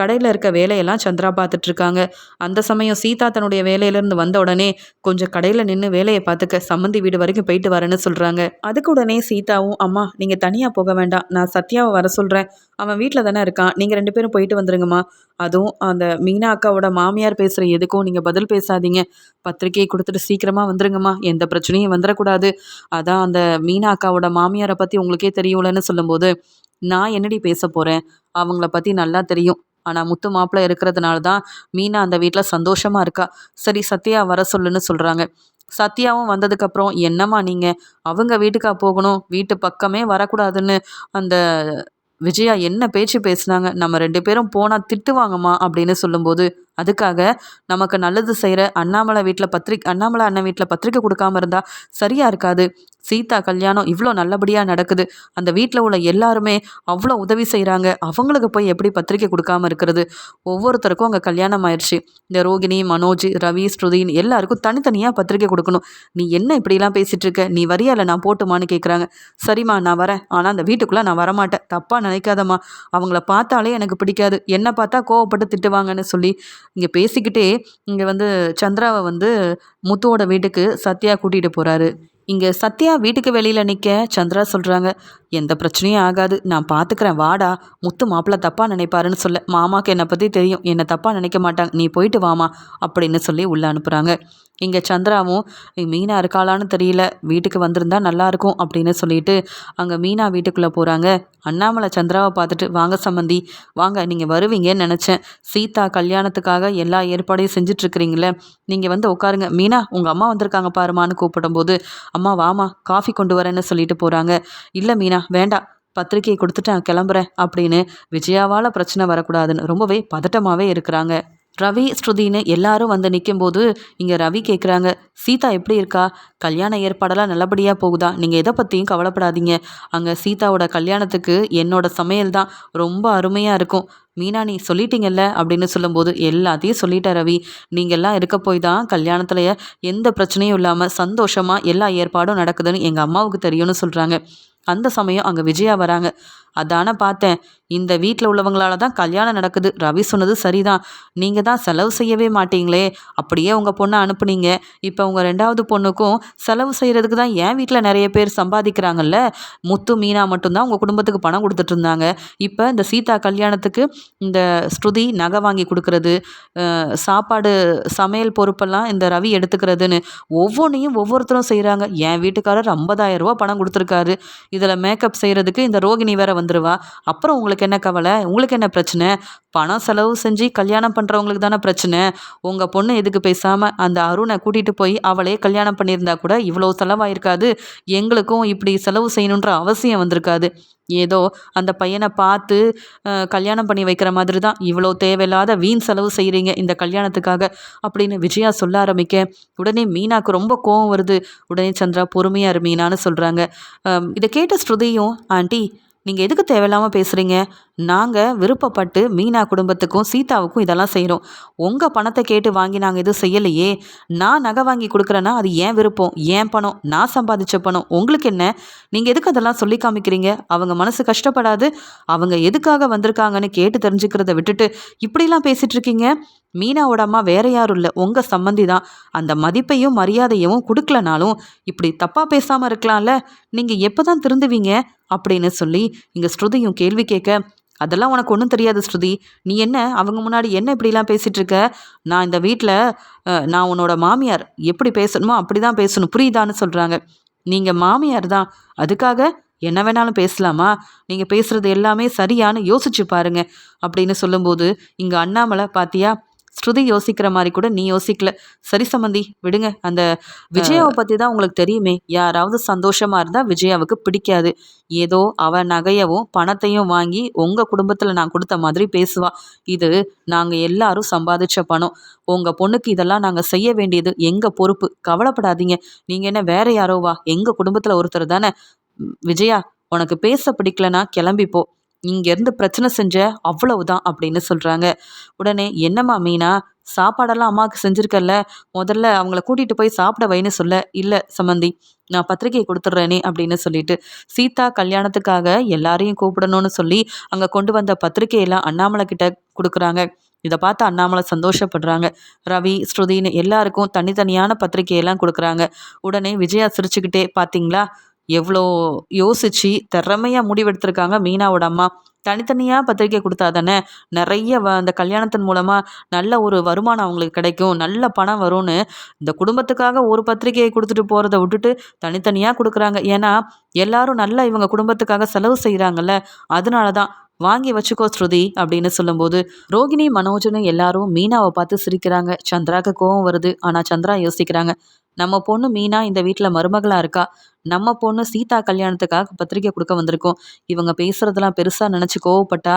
கடையில் இருக்க வேலையெல்லாம் சந்திரா பார்த்துட்டு இருக்காங்க அந்த சமயம் சீதா தன்னுடைய வேலையிலேருந்து வந்த உடனே கொஞ்சம் கடையில் நின்று வேலையை பார்த்துக்க. சம்மந்தி வீடு வரைக்கும் போயிட்டு வரேன்னு சொல்கிறாங்க அதுக்கு உடனே சீதாவும் அம்மா நீங்கள் தனியாக போக வேண்டாம். நான் சத்யாவை வர சொல்கிறேன் அவன் வீட்டில் தானே இருக்கான். நீங்கள் ரெண்டு பேரும் போயிட்டு வந்துருங்கம்மா. அதுவும் அந்த மீனா அக்காவோட மாமியார் பேசுகிற எதுக்கும் நீங்கள் பதில் பேசாதீங்க. பத்திரிக்கையை கொடுத்துட்டு சீக்கிரமாக வந்துருங்கம்மா. எந்த பிரச்சனையும் வந்துடக்கூடாது அதான் அந்த மீனா அக்காவோட மாமியாரை பற்றி உங்களுக்கே தெரியும்லன்னு சொல்லும்போது. நான் என்னடி பேச போகிறேன் அவங்கள பற்றி நல்லா தெரியும். ஆனால் முத்து மாப்பிள்ளை இருக்கிறதுனால தான் மீனா அந்த வீட்டில் சந்தோஷமாக இருக்கா. சரி சத்யா வர சொல்லுன்னு சொல்கிறாங்க சத்யாவும் வந்ததுக்கப்புறம் என்னம்மா நீங்கள் அவங்க வீட்டுக்கா போகணும்? வீட்டு பக்கமே வரக்கூடாதுன்னு அந்த விஜயா என்ன பேச்சு பேசுனாங்க? நம்ம ரெண்டு பேரும் போனால் திட்டுவாங்கம்மா அப்படின்னு சொல்லும்போது அதுக்காக நமக்கு நல்லது செய்கிற அண்ணாமலை வீட்டில் பத்திரிக்கை அண்ணாமலை அண்ணன் வீட்டில் பத்திரிக்கை கொடுக்காம இருந்தால் சரியாக இருக்காது. சீதா கல்யாணம் இவ்வளோ நல்லபடியாக நடக்குது. அந்த வீட்டில் உள்ள எல்லாருமே அவ்வளோ உதவி செய்கிறாங்க அவங்களுக்கு போய் எப்படி பத்திரிக்கை கொடுக்காம இருக்கிறது? ஒவ்வொருத்தருக்கும் அங்கே கல்யாணம் ஆயிடுச்சு இந்த ரோகிணி மனோஜ் ரவி ஸ்ருதின்னு எல்லாருக்கும் தனித்தனியாக பத்திரிக்கை கொடுக்கணும். நீ என்ன இப்படிலாம் பேசிகிட்டு இருக்க? நீ வரியா இல்லை நான் போட்டுமான்னு கேட்குறாங்க சரிம்மா நான் வரேன். ஆனால் அந்த வீட்டுக்குள்ளே நான் வரமாட்டேன். தப்பாக நினைக்காதம்மா. அவங்கள பார்த்தாலே எனக்கு பிடிக்காது. என்னை பார்த்தா கோவப்பட்டு திட்டுவாங்கன்னு சொல்லி இங்கே பேசிக்கிட்டே இங்கே வந்து சந்திராவை வந்து முத்துவோட வீட்டுக்கு சத்யா கூட்டிகிட்டு போகிறாரு இங்கே சத்யா வீட்டுக்கு வெளியில் நிற்க சந்திரா சொல்கிறாங்க எந்த பிரச்சனையும் ஆகாது. நான் பார்த்துக்கிறேன் வாடா. முத்து மாப்பிள்ள தப்பாக நினைப்பாருன்னு சொல்ல மாமாக்கு என்னை பற்றி தெரியும். என்னை தப்பாக நினைக்க மாட்டாங்க. நீ போயிட்டு வாமா அப்படின்னு சொல்லி உள்ளே அனுப்புகிறாங்க இங்கே சந்திராவும் மீனா இருக்காளான்னு தெரியல. வீட்டுக்கு வந்திருந்தா நல்லாயிருக்கும் அப்படின்னு சொல்லிட்டு அங்கே மீனா வீட்டுக்குள்ளே போகிறாங்க அண்ணாமலை சந்திராவை பார்த்துட்டு வாங்க சம்மந்தி வாங்க. நீங்கள் வருவீங்கன்னு நினச்சேன். சீதா கல்யாணத்துக்காக எல்லா ஏற்பாடையும் செஞ்சிட்ருக்கிறீங்களே நீங்கள் வந்து உட்காருங்க. மீனா உங்கள் அம்மா வந்திருக்காங்க பாருமான்னு கூப்பிடும்போது அம்மா வாமா. காஃபி கொண்டு வரேன்னு சொல்லிட்டு போகிறாங்க இல்லை மீனா. வேண்டாம். பத்திரிக்கையை கொடுத்துட்டு கிளம்புறேன் அப்படின்னு விஜயாவால் பிரச்சனை வரக்கூடாதுன்னு ரொம்பவே பதட்டமாகவே இருக்கிறாங்க. ரவி ஸ்ருதின்னு எல்லாரும் வந்து நிற்கும்போது இங்கே ரவி கேட்குறாங்க சீதா எப்படி இருக்கா? கல்யாண ஏற்பாடெல்லாம் நல்லபடியாக போகுதா? நீங்கள் எதை பற்றியும் கவலைப்படாதீங்க. அங்கே சீதாவோட கல்யாணத்துக்கு என்னோட சமையல் தான் ரொம்ப அருமையாக இருக்கும். மீனா நீ சொல்லிட்டீங்கல்ல? அப்படின்னு சொல்லும்போது எல்லாத்தையும் சொல்லிட்டேன் ரவி. நீங்கள்லாம் இருக்க போய் தான் கல்யாணத்தில் எந்த பிரச்சனையும் இல்லாமல் சந்தோஷமாக எல்லா ஏற்பாடும் நடக்குதுன்னு எங்கள் அம்மாவுக்கு தெரியும்னு சொல்கிறாங்க அந்த சமயம் அங்கே விஜயா வராங்க. அதான பார்த்தேன். இந்த வீட்டில் உள்ளவங்களால தான் கல்யாணம் நடக்குது. ரவி சொன்னது சரிதான். நீங்கள் தான் செலவு செய்யவே மாட்டீங்களே. அப்படியே உங்கள் பொண்ணை அனுப்புனீங்க. இப்போ உங்கள் ரெண்டாவது பொண்ணுக்கும் செலவு செய்கிறதுக்கு தான் என் வீட்டில் நிறைய பேர் சம்பாதிக்கிறாங்கல்ல? முத்து மீனா மட்டும்தான் உங்கள் குடும்பத்துக்கு பணம் கொடுத்துட்டு இருந்தாங்க. இப்போ இந்த சீதா கல்யாணத்துக்கு இந்த ஸ்ருதி நகை வாங்கி கொடுக்கறது சாப்பாடு சமையல் பொறுப்பெல்லாம் இந்த ரவி எடுத்துக்கிறதுன்னு ஒவ்வொன்றையும் ஒவ்வொருத்தரும் செய்கிறாங்க என் வீட்டுக்காரர் 50000 ரூபா பணம் கொடுத்துருக்காரு. இதில் மேக்கப் செய்கிறதுக்கு இந்த ரோகிணி வேற வந்துருவா. அப்புறம் உங்களுக்கு என்ன கவலை? உங்களுக்கு என்ன பிரச்சனை? பணம் செலவு செஞ்சு கல்யாணம் பண்ணுறவங்களுக்கு தானே பிரச்சனை. உங்கள் பொண்ணு எதுக்கு பேசாமல் அந்த அருணை கூட்டிகிட்டு போய் அவளே கல்யாணம் பண்ணியிருந்தா கூட இவ்வளோ செலவாயிருக்காது. எங்களுக்கும் இப்படி செலவு செய்யணுன்ற அவசியம் வந்திருக்காது. ஏதோ அந்த பையனை பார்த்து கல்யாணம் பண்ணி வைக்கிற மாதிரி தான் இவ்வளோ தேவையில்லாத வீண் செலவு செய்கிறீங்க இந்த கல்யாணத்துக்காக அப்படின்னு விஜயா சொல்ல ஆரம்பிக்க உடனே மீனாக்கு ரொம்ப கோவம் வருது. உடனே சந்திரா பொறுமையாக மீனான்னு சொல்கிறாங்க இதை கேட்ட ஸ்ருதியும் ஆண்டி நீங்கள் எதுக்கு தேவையில்லாமல் பேசுகிறீங்க நாங்கள் விருப்பப்பட்டு மீனா குடும்பத்துக்கும் சீதாவுக்கும் இதெல்லாம் செய்கிறோம் உங்கள் பணத்தை கேட்டு வாங்கி நாங்கள் எதுவும் செய்யலையே. நான் நகை வாங்கி கொடுக்குறேன்னா அது ஏன் விருப்பம்? ஏன் பணம்? நான் சம்பாதிச்ச பணம். உங்களுக்கு என்ன? நீங்கள் எதுக்கு அதெல்லாம் சொல்லி காமிக்கிறீங்க? அவங்க மனசு கஷ்டப்படாது. அவங்க எதுக்காக வந்திருக்காங்கன்னு கேட்டு தெரிஞ்சுக்கிறத விட்டுட்டு இப்படிலாம் பேசிகிட்டு இருக்கீங்க? மீனாவோட அம்மா வேற யாரும் இல்லை. உங்கள் சம்மந்தி தான். அந்த மதிப்பையும் மரியாதையும் கொடுக்கலனாலும் இப்படி தப்பாக பேசாமல் இருக்கலாம்ல? நீங்கள் எப்போ தான் திருந்துவீங்க? அப்படின்னு சொல்லி இங்கே ஸ்ருதியும் கேள்வி கேட்க அதெல்லாம் உனக்கு ஒன்றும் தெரியாது ஸ்ருதி. நீ என்ன? அவங்க முன்னாடி என்ன இப்படிலாம் பேசிகிட்டு இருக்க? நான் இந்த வீட்டில் நான் உன்னோட மாமியார். எப்படி பேசணுமோ அப்படி தான் பேசணும். புரியுதான்னு சொல்கிறாங்க நீங்கள் மாமியார் தான். அதுக்காக என்ன வேணாலும் பேசலாமா? நீங்கள் பேசுகிறது எல்லாமே சரியான்னு யோசிச்சு பாருங்க. அப்படின்னு சொல்லும்போது இங்கே அண்ணாமலை பாத்தியா ஸ்ருதி யோசிக்கிற மாதிரி கூட நீ யோசிக்கல. சரி சம்மந்தி விடுங்க. அந்த விஜயாவை பற்றி தான் உங்களுக்கு தெரியுமே. யாராவது சந்தோஷமாக இருந்தால் விஜயாவுக்கு பிடிக்காது. ஏதோ அவ நகையவும் பணத்தையும் வாங்கி உங்கள் குடும்பத்தில் நான் கொடுத்த மாதிரி பேசுவா. இது நாங்கள் எல்லாரும் சம்பாதிச்ச பணம். உங்கள் பொண்ணுக்கு இதெல்லாம் நாங்கள் செய்ய வேண்டியது எங்கள் பொறுப்பு? கவலைப்படாதீங்க. நீங்கள் என்ன வேற யாரோவா எங்கள் குடும்பத்தில் ஒருத்தர் தானே. விஜயா உனக்கு பேச பிடிக்கலனா கிளம்பிப்போ இங்கேருந்து பிரச்சனை செஞ்ச அவ்வளவுதான் அப்படின்னு சொல்கிறாங்க உடனே என்னம்மா மீனா சாப்பாடெல்லாம் அம்மாவுக்கு செஞ்சுருக்கல்ல? முதல்ல அவங்கள கூட்டிகிட்டு போய் சாப்பிட வைன்னு சொல்ல. இல்லை சம்மந்தி நான் பத்திரிக்கை கொடுத்துட்றேனே அப்படின்னு சொல்லிட்டு சீதா கல்யாணத்துக்காக எல்லாரையும் கூப்பிடணும்னு சொல்லி அங்கே கொண்டு வந்த பத்திரிக்கையெல்லாம் அண்ணாமலை கிட்ட கொடுக்குறாங்க. இதை பார்த்து அண்ணாமலை சந்தோஷப்படுறாங்க. ரவி ஸ்ருதின்னு எல்லாருக்கும் தனித்தனியான பத்திரிகையெல்லாம் கொடுக்குறாங்க. உடனே விஜயா சிரிச்சுக்கிட்டே பார்த்தீங்களா எவ்வளோ யோசிச்சு திறமையாக முடிவெடுத்திருக்காங்க மீனாவோட அம்மா. தனித்தனியாக பத்திரிக்கை கொடுத்தா தானே நிறைய வ அந்த கல்யாணத்தின் மூலமாக நல்ல ஒரு வருமானம் அவங்களுக்கு கிடைக்கும் நல்ல பணம் வரும்னு இந்த குடும்பத்துக்காக ஒரு பத்திரிக்கையை கொடுத்துட்டு போகிறத விட்டுட்டு தனித்தனியாக கொடுக்குறாங்க. ஏன்னா எல்லாரும் நல்லா இவங்க குடும்பத்துக்காக செலவு செய்கிறாங்கல்ல அதனால தான் வாங்கி வச்சுக்கோ ஸ்ருதி அப்படின்னு சொல்லும்போது ரோகிணி மனோஜனு எல்லாரும் மீனாவை பார்த்து சிரிக்கிறாங்க. சந்திராக்கு கோவம் வருது. ஆனால் சந்திரா யோசிக்கிறாங்க நம்ம பொண்ணு மீனா இந்த வீட்டில் மருமகளாக இருக்கா? நம்ம பொண்ணு சீதா கல்யாணத்துக்காக பத்திரிக்கை கொடுக்க வந்திருக்கோம். இவங்க பேசுறதெல்லாம் பெருசாக நினச்சி கோவப்பட்டா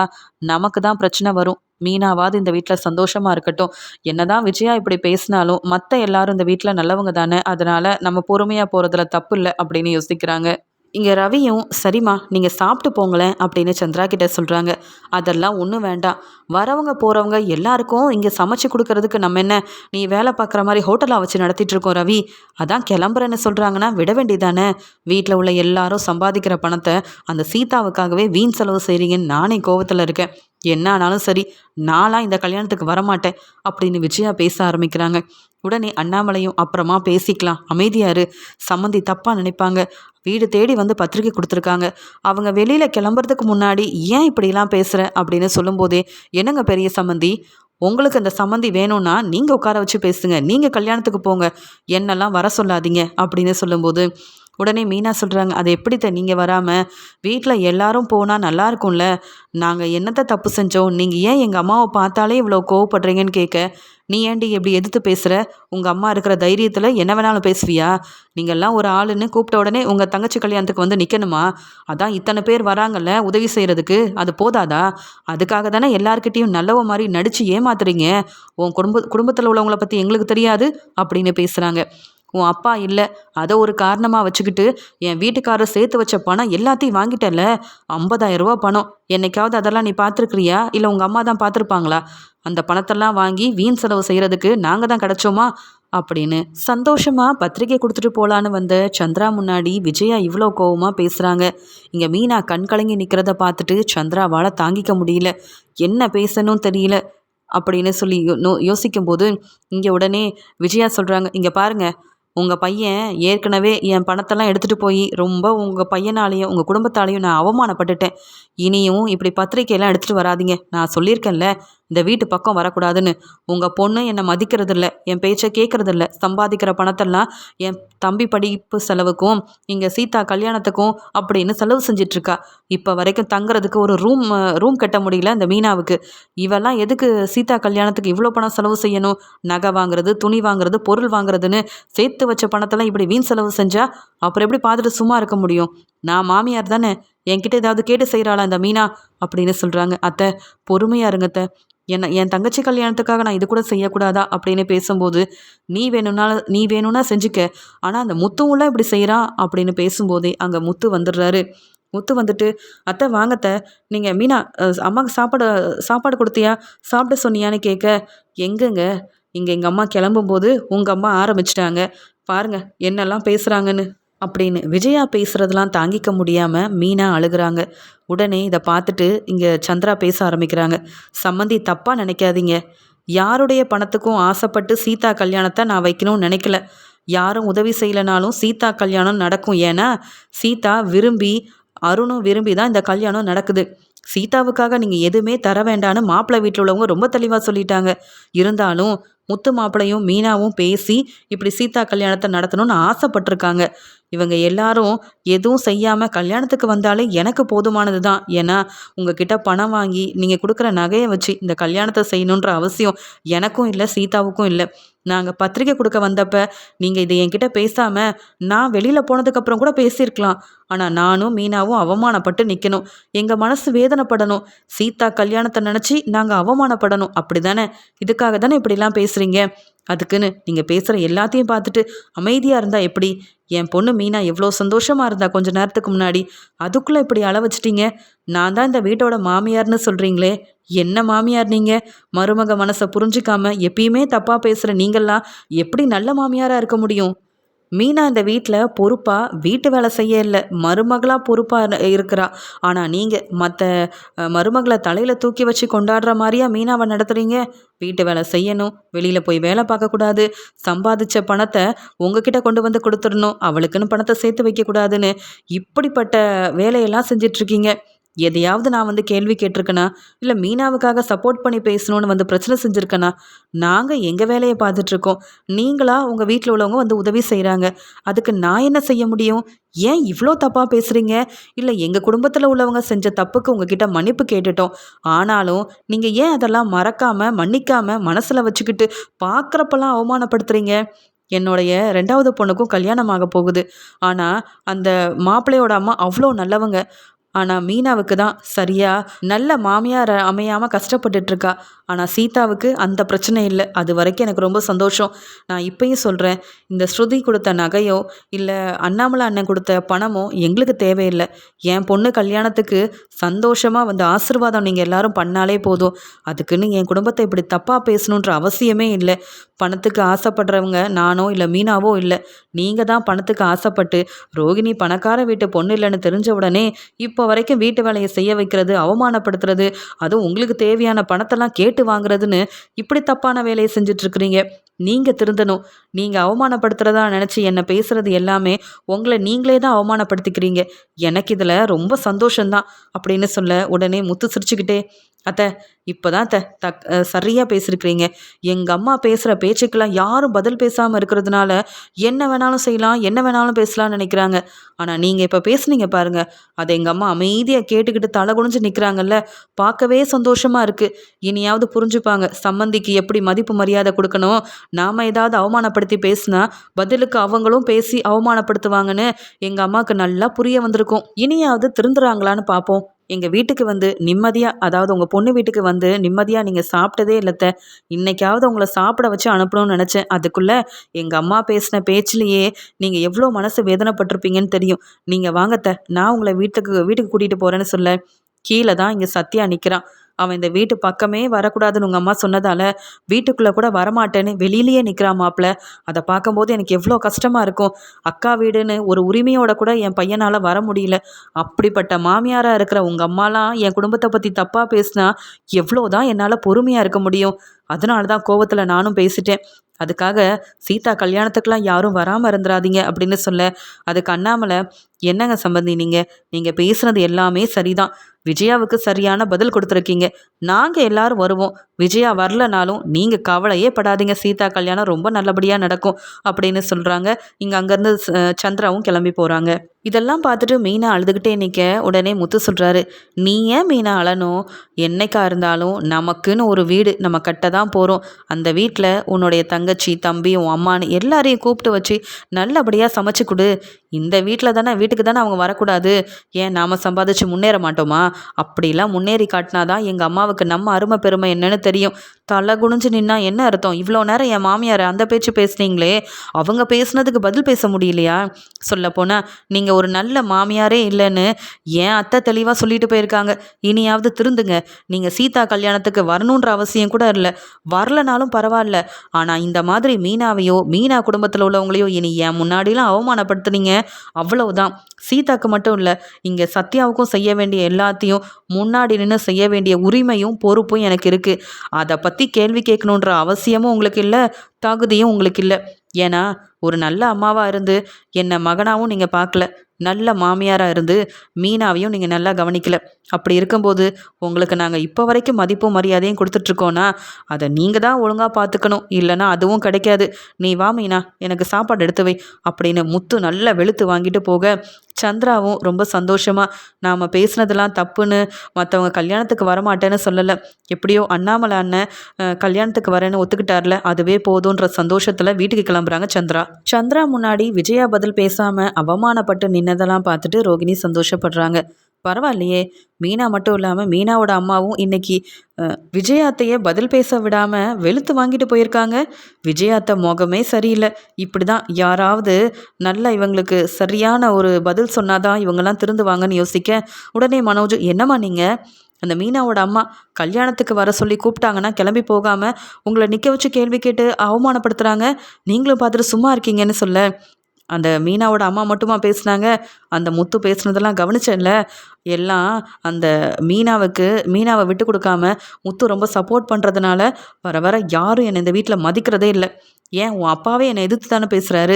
நமக்கு தான் பிரச்சனை வரும். மீனாவாது இந்த வீட்டில் சந்தோஷமா இருக்கட்டும். என்னதான் விஜயா இப்படி பேசினாலும் மற்ற எல்லாரும் இந்த வீட்டில் நல்லவங்க தானே. அதனால நம்ம பொறுமையாக போகிறதுல தப்பு இல்லை அப்படின்னு யோசிக்கிறாங்க. இங்கே ரவியும் சரிம்மா நீங்கள் சாப்பிட்டு போங்களேன் அப்படின்னு சந்திரா கிட்ட சொல்கிறாங்க அதெல்லாம் ஒன்றும் வேண்டாம். வரவங்க போகிறவங்க எல்லாருக்கும் இங்கே சமைச்சு கொடுக்கறதுக்கு நம்ம என்ன நீ வேலை பார்க்குற மாதிரி ஹோட்டலாக வச்சு நடத்திட்டு இருக்கோம் ரவி. அதான் கிளம்புறேன்னு சொல்கிறாங்கன்னா விட வேண்டியதானே? வீட்டில் உள்ள எல்லாரும் சம்பாதிக்கிற பணத்தை அந்த சீதாவுக்காகவே வீண் செலவு செய்கிறீங்கன்னு நானே கோவத்தில் இருக்கேன். என்ன ஆனாலும் சரி நான்லாம் இந்த கல்யாணத்துக்கு வரமாட்டேன் அப்படின்னு விஜயா பேச ஆரம்பிக்கிறாங்க. உடனே அண்ணாமலையும் அப்புறமா பேசிக்கலாம். அமைதியாரு சம்மந்தி தப்பாக நினைப்பாங்க. வீடு தேடி வந்து பத்திரிக்கை கொடுத்துருக்காங்க. அவங்க வெளியில் கிளம்புறதுக்கு முன்னாடி ஏன் இப்படிலாம் பேசுகிற அப்படின்னு சொல்லும்போதே என்னங்க பெரிய சம்மந்தி? உங்களுக்கு அந்த சம்மந்தி வேணும்னா நீங்கள் உட்கார வச்சு பேசுங்க. நீங்கள் கல்யாணத்துக்கு போங்க. என்னெல்லாம் வர சொல்லாதீங்க. அப்படின்னு சொல்லும்போது உடனே மீனா சொல்கிறாங்க அது எப்படித்த நீங்கள் வராமல் வீட்டில் எல்லாரும் போனால் நல்லா இருக்கும்ல? நாங்கள் என்னத்தை தப்பு செஞ்சோம்? நீங்கள் ஏன் எங்கள் அம்மாவை பார்த்தாலே இவ்வளோ கோவப்படுறீங்கன்னு கேட்க நீ ஏன்டி எப்படி எதிர்த்து பேசுகிற உங்கள் அம்மா இருக்கிற தைரியத்தில் என்ன வேணாலும் பேசுவியா? நீங்கள்லாம் ஒரு ஆளுன்னு கூப்பிட்ட உடனே உங்கள் தங்கச்சி கல்யாணத்துக்கு வந்து நிற்கணுமா அதான் இத்தனை பேர் வராங்கல்ல உதவி செய்கிறதுக்கு அது போதாதா? அதுக்காக தானே எல்லாருக்கிட்டேயும் நல்லவ மாதிரி நடித்து ஏமாத்துறீங்க? உன் குடும்ப குடும்பத்தில் உள்ளவங்கள பற்றி எங்களுக்கு தெரியாது? அப்படின்னு பேசுகிறாங்க உன் அப்பா இல்லை. அதை ஒரு காரணமாக வச்சுக்கிட்டு என் வீட்டுக்காரர் சேர்த்து வச்ச பணம் எல்லாத்தையும் வாங்கிட்டல ஐம்பதாயிரம் ரூபா பணம். என்னைக்காவது அதெல்லாம் நீ பார்த்துருக்குறியா? இல்லை உங்கள் அம்மா தான் பார்த்துருப்பாங்களா? அந்த பணத்தெல்லாம் வாங்கி வீண் செலவு செய்கிறதுக்கு நாங்கள் தான் கிடச்சோமா? அப்படின்னு சந்தோஷமா பத்திரிக்கை கொடுத்துட்டு போலான்னு வந்த சந்திரா முன்னாடி விஜயா இவ்வளோ கோவமாக பேசுகிறாங்க இங்கே மீனா கண் கலங்கி நிற்கிறத பார்த்துட்டு சந்திராவால் தாங்கிக்க முடியல. என்ன பேசணும் தெரியல. அப்படின்னு சொல்லி யோ நோ யோசிக்கும்போது இங்கே உடனே விஜயா சொல்கிறாங்க இங்கே பாருங்க உங்கள் பையன் ஏற்கனவே என் பணத்தெல்லாம் எடுத்துகிட்டு போய் ரொம்ப உங்கள் பையனாலையும் உங்கள் குடும்பத்தாலையும் நான் அவமானப்பட்டுட்டேன். இனியும் இப்படி பத்திரிக்கையெல்லாம் எடுத்துகிட்டு வராதீங்க. நான் சொல்லியிருக்கேன்ல இந்த வீட்டு பக்கம் வரக்கூடாதுன்னு. உங்கள் பொண்ணு என்னை மதிக்கிறதில்ல என் பேச்சை கேட்குறதில்ல சம்பாதிக்கிற பணத்தெல்லாம் என் தம்பி படிப்பு செலவுக்கும் இங்கே சீதா கல்யாணத்துக்கும் அப்படின்னு செலவு செஞ்சிட்ருக்கா. இப்போ வரைக்கும் தங்குறதுக்கு ஒரு ரூம் ரூம் கட்ட முடியல இந்த மீனாவுக்கு. இவெல்லாம் எதுக்கு சீதா கல்யாணத்துக்கு இவ்வளோ பணம் செலவு செய்யணும்? நகை வாங்குறது துணி வாங்குறது பொருள் வாங்குறதுன்னு சேர்த்து வச்ச பணத்தெல்லாம் இப்படி வீண் செலவு செஞ்சால் அப்புறம் எப்படி பார்த்துட்டு சும்மா இருக்க முடியும்? நான் மாமியார் தானே. என்கிட்ட ஏதாவது கேட்டு செய்கிறாளா இந்த மீனா? அப்படின்னு சொல்கிறாங்க அத்தை பொறுமையாக இருங்க அத்தை. என்ன என் தங்கச்சி கல்யாணத்துக்காக நான் இது கூட செய்யக்கூடாதா? அப்படின்னு பேசும்போது நீ வேணும்னா நீ வேணும்னா செஞ்சுக்க. ஆனால் அந்த முத்துவும்லாம் இப்படி செய்கிறான் அப்படின்னு பேசும்போதே அங்கே முத்து வந்துடுறாரு. முத்து வந்துட்டு அத்தை வாங்கத்த நீங்கள் மீனா அம்மாவுக்கு சாப்பாடு சாப்பாடு கொடுத்தியா? சாப்பிட சொன்னியான்னு கேட்க எங்கங்க? இங்கே எங்கள் அம்மா கிளம்பும்போது உங்கள் அம்மா ஆரம்பிச்சிட்டாங்க. பாருங்க என்னெல்லாம் பேசுகிறாங்கன்னு அப்படின்னு விஜயா பேசுகிறதெல்லாம் தாங்கிக்க முடியாமல் மீனா அழுகுறாங்க. உடனே இதை பார்த்துட்டு இங்கே சந்திரா பேச ஆரம்பிக்கிறாங்க. சம்மந்தி தப்பாக நினைக்காதீங்க. யாருடைய பணத்துக்கும் ஆசைப்பட்டு சீதா கல்யாணத்தை நான் வைக்கணும்னு நினைக்கல. யாரும் உதவி செய்யலைனாலும் சீதா கல்யாணம் நடக்கும். ஏன்னா சீதா விரும்பி அருணும் விரும்பி தான் இந்த கல்யாணம் நடக்குது. சீதாவுக்காக நீங்கள் எதுவுமே தர வேண்டான்னு மாப்பிள்ளை வீட்டில் உள்ளவங்க ரொம்ப தெளிவாக சொல்லிட்டாங்க. இருந்தாலும் முத்து மாப்பிளையும் மீனாவும் பேசி இப்படி சீதா கல்யாணத்தை நடத்தணும்னு ஆசைப்பட்டிருக்காங்க. இவங்க எல்லாரும் எதுவும் செய்யாமல் கல்யாணத்துக்கு வந்தாலே எனக்கு போதுமானது தான் ஏன்னா உங்ககிட்ட பணம் வாங்கி நீங்கள் கொடுக்குற நகையை வச்சு இந்த கல்யாணத்தை செய்யணுன்ற அவசியம் எனக்கும் இல்லை சீதாவுக்கும் இல்லை. நாங்கள் பத்திரிக்கை கொடுக்க வந்தப்ப நீங்கள் இதை என்கிட்ட பேசாமல் நான் வெளியில் போனதுக்கப்புறம் கூட பேசியிருக்கலாம். ஆனால் நானும் மீனாவும் அவமானப்பட்டு நிற்கணும் எங்கள் மனசு வேதனைப்படணும். சீதா கல்யாணத்தை நினச்சி நாங்கள் அவமானப்படணும். அப்படி தானே இதுக்காக தானே இப்படிலாம் பேசுகிறீங்க அதுக்குன்னு நீங்கள் பேசுகிற எல்லாத்தையும் பார்த்துட்டு அமைதியாக இருந்தால் எப்படி? என் பொண்ணு மீனா எவ்வளோ சந்தோஷமாக இருந்தா கொஞ்ச நேரத்துக்கு முன்னாடி? அதுக்குள்ளே இப்படி அள வச்சிட்டீங்க. நான் தான் இந்த வீட்டோட மாமியார்னு சொல்கிறீங்களே என்ன மாமியார் நீங்கள் மருமக மனசை புரிஞ்சுக்காம எப்பயுமே தப்பாக பேசுகிற நீங்கள்லாம் எப்படி நல்ல மாமியாராக இருக்க முடியும்? மீனா இந்த வீட்டில் பொறுப்பாக வீட்டு வேலை செய்ய இல்லை. மருமகளாக பொறுப்பாக இருக்கிறா. ஆனால் நீங்கள் மற்ற மருமகளை தலையில் தூக்கி வச்சு கொண்டாடுற மாதிரியா மீனாவை நடத்துகிறீங்க வீட்டு வேலை செய்யணும். வெளியில் போய் வேலை பார்க்கக்கூடாது சம்பாதிச்ச பணத்தை உங்ககிட்ட கொண்டு வந்து கொடுத்துடணும். அவளுக்குன்னு பணத்தை சேர்த்து வைக்கக்கூடாதுன்னு இப்படிப்பட்ட வேலையெல்லாம் செஞ்சிட்ருக்கீங்க எதையாவது நான் வந்து கேள்வி கேட்டிருக்கேனா? இல்லை மீனாவுக்காக சப்போர்ட் பண்ணி பேசணும்னு வந்து பிரச்சனை செஞ்சுருக்கேனா? நாங்கள் எங்கள் வேலையை பார்த்துட்ருக்கோம் நீங்களா உங்கள் வீட்டில் உள்ளவங்க வந்து உதவி செய்கிறாங்க அதுக்கு நான் என்ன செய்ய முடியும்? ஏன் இவ்வளோ தப்பாக பேசுகிறீங்க இல்லை எங்கள் குடும்பத்தில் உள்ளவங்க செஞ்ச தப்புக்கு உங்ககிட்ட மன்னிப்பு கேட்டுட்டோம். ஆனாலும் நீங்கள் ஏன் அதெல்லாம் மறக்காமல் மன்னிக்காமல் மனசில் வச்சுக்கிட்டு பார்க்குறப்பெல்லாம் அவமானப்படுத்துகிறீங்க என்னுடைய ரெண்டாவது பொண்ணுக்கும் கல்யாணம் ஆக போகுது. ஆனால் அந்த மாப்பிள்ளையோட அம்மா அவ்வளோ நல்லவங்க. ஆனால் மீனாவுக்கு தான் சரியாக நல்ல மாமியார் அமையாமல் கஷ்டப்பட்டுட்ருக்கா. ஆனால் சீதாவுக்கு அந்த பிரச்சனை இல்லை. அது வரைக்கும் எனக்கு ரொம்ப சந்தோஷம். நான் இப்பயும் சொல்கிறேன் இந்த ஸ்ருதி கொடுத்த நகையோ இல்லை அண்ணாமலை அண்ணன் கொடுத்த பணமோ எங்களுக்கு தேவையில்லை. என் பொண்ணு கல்யாணத்துக்கு சந்தோஷமாக வந்து ஆசிர்வாதம் நீங்கள் எல்லாரும் பண்ணாலே போதும். அதுக்குன்னு என் குடும்பத்தை இப்படி தப்பாக பேசணுன்ற அவசியமே இல்லை. பணத்துக்கு ஆசைப்படுறவங்க நானோ இல்லை மீனாவோ இல்லை. நீங்கள் தான் பணத்துக்கு ஆசைப்பட்டு ரோகிணி பணக்கார வீட்டு பொண்ணு இல்லைன்னு தெரிஞ்ச உடனே இப்போ இப்போ வரைக்கும் வீட்டு வேலையை செய்ய வைக்கிறது அவமானப்படுத்துறது அதுவும் உங்களுக்கு தேவையான பணத்தெல்லாம் கேட்டு வாங்குறதுன்னு இப்படி தப்பான வேலையை செஞ்சிட்ருக்கிறீங்க. நீங்கள் திருந்தணும். நீங்கள் அவமானப்படுத்துகிறதா நினச்சி என்னை பேசுகிறது எல்லாமே உங்களை நீங்களே தான் அவமானப்படுத்திக்கிறீங்க. எனக்கு இதில் ரொம்ப சந்தோஷந்தான் அப்படின்னு சொல்ல உடனே முத்து சிரிச்சுக்கிட்டே அத்தை இப்போ தான் அத்தை தக் சரியாக பேசியிருக்கிறீங்க எங்கள் அம்மா பேசுகிற பேச்சுக்கெல்லாம் யாரும் பதில் பேசாமல் இருக்கிறதுனால என்ன வேணாலும் செய்யலாம் என்ன வேணாலும் பேசலாம்னு நினைக்கிறாங்க. ஆனால் நீங்கள் இப்போ பேசுனீங்க பாருங்கள் அதை எங்கள் அம்மா அமைதியாக கேட்டுக்கிட்டு தலை குனிஞ்சு நிற்கிறாங்கல்ல பார்க்கவே சந்தோஷமாக இருக்குது இனியாவது புரிஞ்சுப்பாங்க சம்மந்திக்கு எப்படி மதிப்பு மரியாதை கொடுக்கணும்? நாம் ஏதாவது அவமானப்படுத்தி பேசினா பதிலுக்கு அவங்களும் பேசி அவமானப்படுத்துவாங்கன்னு எங்கள் அம்மாவுக்கு நல்லா புரிய வந்திருக்கும். இனியாவது திருந்துறாங்களான்னு பார்ப்போம் எங்கள் வீட்டுக்கு வந்து நிம்மதியாக அதாவது உங்கள் பொண்ணு வீட்டுக்கு வந்து நிம்மதியாக நீங்கள் சாப்பிட்டதே இல்லைத்த இன்னைக்காவது உங்களை சாப்பிட வச்சு அனுப்பணும்னு நினச்சேன். அதுக்குள்ளே எங்கள் அம்மா பேசின பேச்சிலேயே நீங்கள் எவ்வளோ மனசு வேதனைப்பட்டிருப்பீங்கன்னு தெரியும். நீங்கள் வாங்கத்த நான் உங்களை வீட்டுக்கு வீட்டுக்கு கூட்டிகிட்டு போகிறேன்னு சொல்ல கீழே தான் இங்கே சத்யா நிற்கிறான் அவன் இந்த வீட்டு பக்கமே வரக்கூடாதுன்னு உங்கள் அம்மா சொன்னதால் வீட்டுக்குள்ளே கூட வரமாட்டேன்னு வெளியிலேயே நிற்கிறான் மாப்பிள்ள அதை பார்க்கும்போது எனக்கு எவ்வளோ கஷ்டமாக இருக்கும். அக்கா வீடுன்னு ஒரு உரிமையோட கூட என் பையனால் வர முடியல. அப்படிப்பட்ட மாமியாராக இருக்கிற உங்கள் அம்மாலாம் என் குடும்பத்தை பற்றி தப்பாக பேசினா எவ்வளோ தான் என்னால் பொறுமையாக இருக்க முடியும். அதனால தான் கோவத்தில் நானும் பேசிட்டேன். அதுக்காக சீதா கல்யாணத்துக்கெலாம் யாரும் வராமல் இருந்துடாதீங்க அப்படின்னு சொல்ல அதுக்கு அண்ணாமலை என்னங்க சம்பந்தி நீங்கள் நீங்கள் பேசுனது எல்லாமே சரிதான். விஜயாவுக்கு சரியான பதில் கொடுத்துருக்கீங்க. நாங்கள் எல்லாரும் வருவோம். விஜயா வரலனாலும் நீங்கள் கவலையே படாதீங்க. சீதா கல்யாணம் ரொம்ப நல்லபடியாக நடக்கும் அப்படின்னு சொல்கிறாங்க இங்கே அங்கேருந்து சந்திராவும் கிளம்பி போகிறாங்க இதெல்லாம் பார்த்துட்டு மீனா அழுதுகிட்டே நிற்க உடனே முத்து சொல்கிறாரு நீ ஏன் மீனா அழணும்? என்னைக்கா இருந்தாலும் நமக்குன்னு ஒரு வீடு நம்ம கட்ட தான் போகிறோம் அந்த வீட்டில் உன்னுடைய தங்கச்சி தம்பி உன் அம்மான்னு எல்லாரையும் கூப்பிட்டு வச்சு நல்லபடியாக சமைச்சு கொடு. இந்த வீட்டில் தானே வீட்டுக்கு தானே அவங்க வரக்கூடாது. ஏன் நாம் சம்பாதிச்சு முன்னேற மாட்டோமா? அப்படிலாம் முன்னேறி காட்டினாதான் எங்கள் அம்மாவுக்கு நம்ம அருமை பெருமை என்னன்னு தெரியும். தலை குனிஞ்சு நின்னா என்ன அர்த்தம்? இவ்வளோ நேரம் என் மாமியார் அந்த பேச்சு பேசுனீங்களே அவங்க பேசுனதுக்கு பதில் பேச முடியலையா? சொல்லப்போனால் நீங்கள் ஒரு நல்ல மாமியாரே இல்லைன்னு ஏன் அத்தை தெளிவாக சொல்லிட்டு போயிருக்காங்க. இனியாவது திருந்துங்க. நீங்கள் சீதா கல்யாணத்துக்கு வரணுன்ற அவசியம் கூட இல்லை. வரலனாலும் பரவாயில்ல. ஆனால் இந்த மாதிரி மீனாவையோ மீனா குடும்பத்தில் உள்ளவங்களையோ இனி என் முன்னாடிலாம் அவமானப்படுத்துனீங்க. அவ்வளவுதான். சீதாக்கு மட்டும் இல்லை இங்கே சத்யாவுக்கும் செய்ய வேண்டிய எல்லாத்தையும் முன்னாடி நின்று செய்ய வேண்டிய உரிமையும் பொறுப்பும் எனக்கு இருக்குது அதை பற்றி பற்றி கேள்வி கேட்கணுன்ற அவசியமும் உங்களுக்கு இல்லை தகுதியும் உங்களுக்கு இல்லை. ஏன்னா ஒரு நல்ல அம்மாவாக இருந்து என்னை மகனாகவும் நீங்கள் பார்க்கல நல்ல மாமியாராக இருந்து மீனாவையும் நீங்கள் நல்லா கவனிக்கல. அப்படி இருக்கும்போது உங்களுக்கு நாங்கள் இப்போ வரைக்கும் மதிப்பும் மரியாதையும் கொடுத்துட்ருக்கோன்னா அதை நீங்கள் தான் ஒழுங்காக பார்த்துக்கணும் இல்லைன்னா அதுவும் கிடைக்காது. நீ வா மீனா எனக்கு சாப்பாடு எடுத்து வை அப்படின்னு முத்து நல்லா வெளுத்து வாங்கிட்டு போக சந்திராவும் ரொம்ப சந்தோஷமாக நாம் பேசுனதெல்லாம் தப்புன்னு மற்றவங்க கல்யாணத்துக்கு வரமாட்டேன்னு சொல்லலை. எப்படியோ அண்ணாமலை அண்ணன் கல்யாணத்துக்கு வரேன்னு ஒத்துக்கிட்டார்ல அதுவே போதுன்ற சந்தோஷத்தில் வீட்டுக்கு கிளம்புறாங்க சந்திரா. சந்திரா முன்னாடி விஜயா பதில் பேசாமல் அவமானப்பட்டு நின்னதெல்லாம் பார்த்துட்டு ரோகிணி சந்தோஷப்படுறாங்க. பரவாயில்லையே. மீனா மட்டும் இல்லாமல் மீனாவோட அம்மாவும் இன்னைக்கு விஜயாத்தையே பதில் பேச விடாமல் வெளுத்து வாங்கிட்டு போயிருக்காங்க. விஜயாத்த முகமே சரியில்லை. இப்படி தான் யாராவது நல்ல இவங்களுக்கு சரியான ஒரு பதில் சொன்னாதான் இவங்கெல்லாம் திருந்துவாங்கன்னு யோசிக்க. உடனே மனோஜ் என்னம்மா நீங்கள் அந்த மீனாவோட அம்மா கல்யாணத்துக்கு வர சொல்லி கூப்பிட்டாங்கன்னா கிளம்பி போகாமல் உங்களை நிற்க வச்சு கேள்வி கேட்டு அவமானப்படுத்துகிறாங்க நீங்களும் பார்த்துட்டு சும்மா இருக்கீங்கன்னு சொல்ல. அந்த மீனாவோட அம்மா மட்டுமா பேசுனாங்க. அந்த முத்து பேசுனதெல்லாம் கவனிச்சேன்ல? எல்லாம் அந்த மீனாவுக்கு மீனாவை விட்டு கொடுக்காம முத்து ரொம்ப சப்போர்ட் பண்ணுறதுனால வர வர யாரும் என்னை இந்த வீட்டில் மதிக்கிறதே இல்லை. ஏன்? உன் அப்பாவே என்னை எதிர்த்து தானே பேசுகிறாரு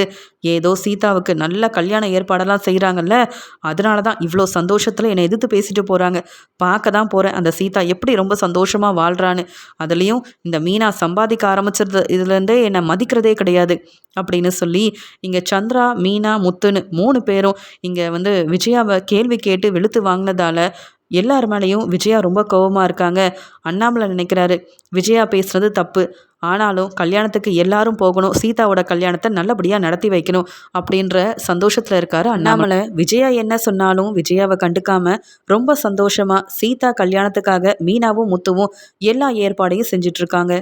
ஏதோ சீதாவுக்கு நல்ல கல்யாண ஏற்பாடெல்லாம் செய்கிறாங்கல்ல அதனால தான் இவ்வளோ சந்தோஷத்தில் என்னை எதிர்த்து பேசிட்டு போகிறாங்க பார்க்க தான் போகிறேன் அந்த சீதா எப்படி ரொம்ப சந்தோஷமாக வாழ்கிறான்னு அதுலேயும் இந்த மீனா சம்பாதிக்க ஆரம்பிச்சது இதுலேருந்தே என்னை மதிக்கிறதே கிடையாது. அப்படின்னு சொல்லி இங்கே சந்திரா மீனா முத்துன்னு மூணு பேரும் இங்கே வந்து விஜயாவை கேள்வி கேட்டு வெளுத்து வாங்கினதால எல்லார் மேலேயும் விஜயா ரொம்ப கோவமாக இருக்காங்க. அண்ணாமலை நினைக்கிறாரு விஜயா பேசுகிறது தப்பு. ஆனாலும் கல்யாணத்துக்கு எல்லாரும் போகணும். சீதாவோட கல்யாணத்தை நல்லபடியாக நடத்தி வைக்கணும். அப்படின்ற சந்தோஷத்தில் இருக்காரு அண்ணாமலை. விஜயா என்ன சொன்னாலும் விஜயாவை கண்டுக்காம ரொம்ப சந்தோஷமாக சீதா கல்யாணத்துக்காக மீனாவும் முத்துவும் எல்லா ஏற்பாடையும் செஞ்சிட்ருக்காங்க